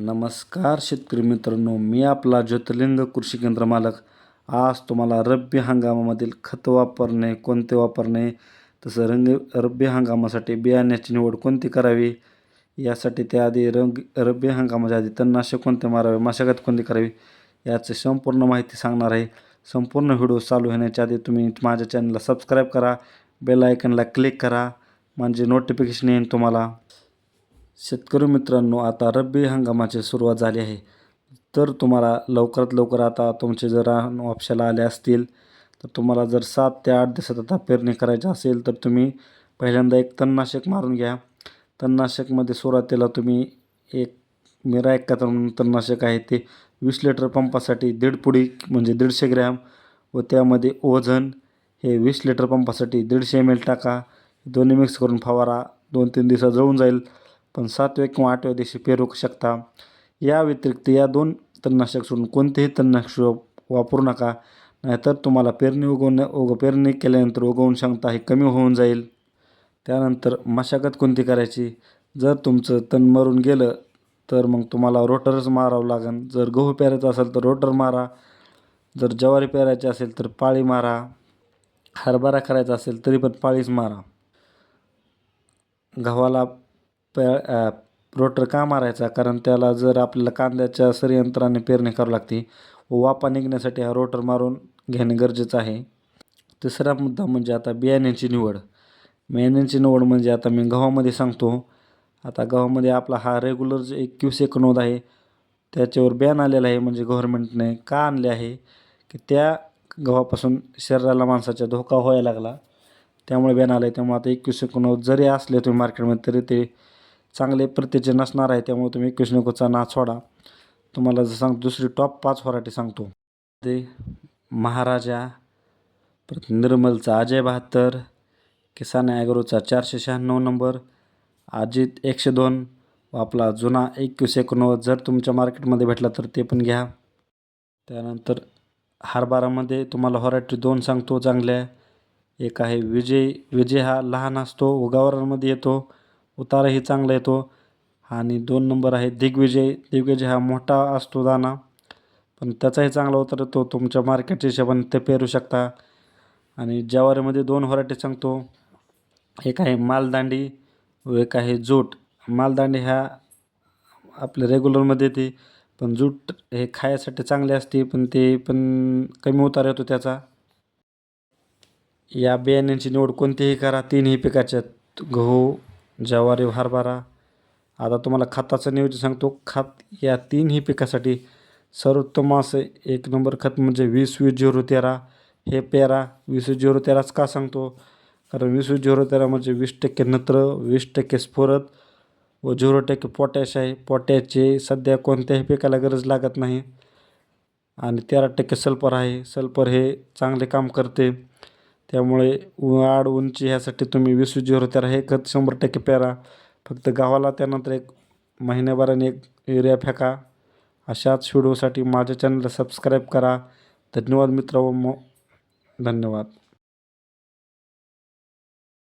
नमस्कार शेतकरी मित्रांनो मी आपला ज्योतिर्लिंग कृषी केंद्र मालक. आज तुम्हाला रब्बी हंगामामधील खत वापरणे कोणते वापरणे तसं रंग रब्बी हंगामासाठी बियाण्याची निवड कोणती करावी यासाठी त्याआधी रंग रब्बी हंगामाच्या आधी तणनाशक कोणते मारावे मशागत कोणती करावी याची संपूर्ण माहिती सांगणार आहे. संपूर्ण व्हिडिओ चालू होण्याच्या आधी तुम्ही माझ्या चॅनलला सबस्क्राईब करा बेल आयकनला क्लिक करा म्हणजे नोटिफिकेशन येईल तुम्हाला. शेतकरी मित्रांनो आता रब्बी हंगामाची सुरुवात झाली आहे. तर तुम्हाला लवकरात लवकर आता तुमचे जर वापशाला आले असतील तर तुम्हाला जर सात ते आठ दिवसात आता पेरणी करायची असेल तर तुम्ही पहिल्यांदा एक तणनाशक मारून घ्या. तणनाशकमध्ये सुरुवातीला तुम्ही एक मेरा एकाहत्तर म्हणून तणनाशक आहे ते वीस लिटर पंपासाठी दीड पुडी म्हणजे दीडशे ग्रॅम. व त्यामध्ये ओझन हे वीस लिटर पंपासाठी दीडशे एम एल टाका. दोन्ही मिक्स करून फवारा दोन तीन दिवसात जळून जाईल. पण सातव्या किंवा आठव्या दिवशी पेरू शकता. या व्यतिरिक्त या दोन तणनाशक सोडून कोणतेही तणनाशक वापरू नका. नाहीतर तुम्हाला पेरणी उगवण्या उग पेरणी केल्यानंतर उगवून क्षमता ही कमी होऊन जाईल. त्यानंतर मशागत कोणती करायची? जर तुमचं तण मरून गेलं तर मग तुम्हाला रोटरच मारावं लागेल जर गहू पेरायचा असेल तर रोटर मारा. जर ज्वारी पेरायची असेल तर पाळी मारा. हरभरा करायचा असेल तरी पण पाळीच मारा. गव्हाला प रोटर का मारायचा? कारण त्याला जर आपल्याला कांद्याच्या सरयंत्राने पेरणी करावी लागते व वापा निघण्यासाठी हा रोटर मारून घेणे गरजेचं आहे. तिसरा मुद्दा म्हणजे आता बियाण्यांची निवड. बियाण्यांची निवड म्हणजे आता मी गव्हामध्ये सांगतो. आता गव्हामध्ये आपला हा रेग्युलर जे एकवीस एकोणनव्वद आहे त्याच्यावर बॅन आलेला आहे म्हणजे गव्हर्मेंटने का आणले आहे? की त्या गव्हापासून शरीराला माणसाचा धोका व्हायला लागला. त्यामुळे बॅन आलं आहे त्यामुळे आता एकवीस एकोणनव्वद जरी असले तुम्ही मार्केटमध्ये तरी ते चांगले प्रतीचे नसणार आहे त्यामुळे तुम्ही एकवीस नाच सोडा. तुम्हाला जर सांग दुसरी टॉप पाच व्हरायटी सांगतो. ते महाराजा परत निर्मलचा अजय बहात्तर किसान ॲग्रोचा चारशे शहाण्णव नंबर अजित एकशे दोन व आपला जुना एकवीस एकोणनव्वद जर तुमच्या मार्केटमध्ये भेटला तर ते पण घ्या. त्यानंतर हरभरामध्ये तुम्हाला व्हरायटी दोन सांगतो चांगल्या. एक आहे विजय विजय हा लहान असतो उगावरांमध्ये येतो. उताराही चांगला येतो. आणि दोन नंबर आहे दिग्विजय. दिग्विजय हा मोठा असतो दाना पण त्याचाही चांगला उतार येतो तुमच्या मार्केटच्या हिशोबाने ते पेरू शकता. आणि ज्वारीमध्ये दोन व्हरायटी सांगतो एक आहे मालदांडी व एक आहे जूट. मालदांडी ह्या आपल्या रेग्युलरमध्ये येते. पण जूट हे खायसाठी चांगले असते. पण ते पण कमी उतार येतो त्याचा. या बियाण्यांची निवड कोणतीही करा. तीनही पिकाच्यात गहू ज्वारी हरभरा आता तुम्हाला खताचं नियोजन सांगतो. खत या तीनही पिकासाठी सर्वोत्तम असं एक नंबर खत म्हणजे वीस वीस झिरो तेरा. हे पेरा वीस वीस झिरो तेराच का सांगतो? कारण वीस वीस झिरो तेरा म्हणजे वीस टक्के नत्र वीस टक्के स्फुरत व झिरो टक्के पोटॅश आहे. पोटॅशचे सध्या कोणत्याही पिकाला गरज लागत नाही. आणि तेरा टक्के सल्फर आहे. सल्फर हे चांगले काम करते. त्यामुळे वाढ उंची ह्यासाठी तुम्ही वीस वीस झिरो तेरा हे खत शंभर टक्के पेरा. फक्त गावाला त्यानंतर एक महिन्याभराने एक युरिया फेका. अशाच व्हिडिओसाठी माझ्या चॅनलला सबस्क्राईब करा. धन्यवाद मित्र व मो धन्यवाद.